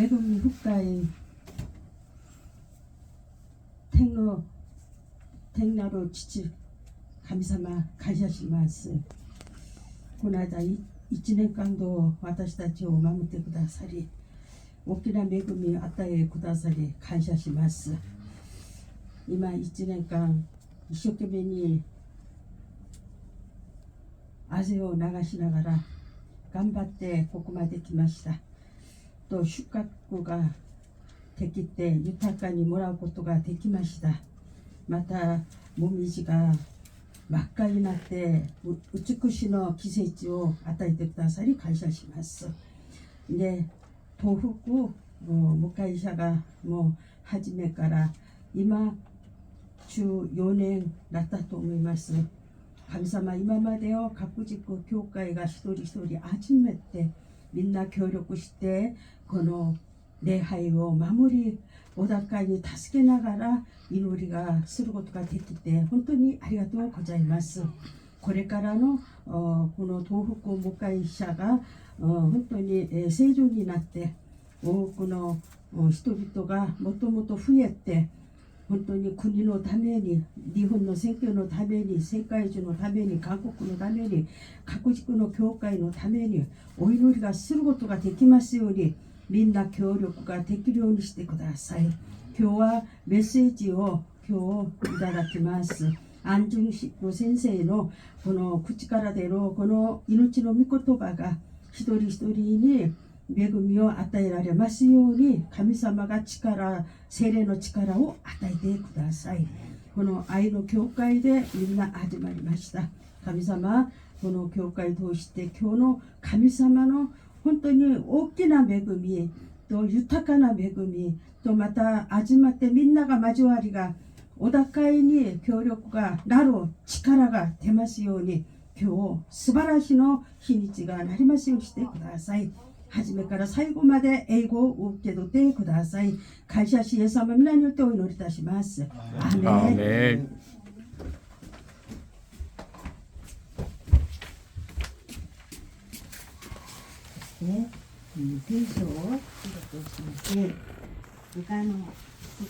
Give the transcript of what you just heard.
매금 국가의 택로 택나로 지지 감사마 가샤시마스 고나다 이 이치넨 깡도 와타시다치 오마무테 구다사리. 오키나 매금이 아따에 구다사리 간샤시마스 이마 깡 이쇼케베니 아세요 나가시나가라. 간바때 고구마데 기마시다 또 슈카쿠가 됐기 때 유타카니 뭐라고 또가 데키마시다. 마타 모미지가 막가이 나때 우츠쿠시노 기세지오 아타이테 다사리 간샤시마스. 근데 도후쿠 뭐 모카이샤가 뭐 하지메까라 이마 주 요냉 나타토 오미마스 감사마 이마마데요 가꾸짓고 교과에가 시도리 시도리 아침매 때 みんな協力してこの礼拝を守りお高いに助けながら祈りがすることができて本当にありがとうございます。これからのこの東北公会者が本当に正常になって多くの人々がもともと増えて本当に国のために日本の選挙のために世界中のために韓国のために各軸の教会のためにお祈りがすることができますようにみんな協力ができるようにしてください。今日はメッセージを今日いただきます。安中の先生のこの口から出るこの命の御言葉が一人一人に恵みを与えられますように神様が力精霊の力を与えてくださいこの愛の教会でみんな始まりました神様この教会通して今日の神様の本当に大きな恵みと豊かな恵みとまた始まってみんなが交わりがお高いに協力がなる力が出ますように今日素晴らしいの日にちがなりますようにしてください。初めから最後まで英語を受け取ってください。感謝し、イエス様皆によってお祈りいたします。アーメン。ね、聖書を開きまして、他の福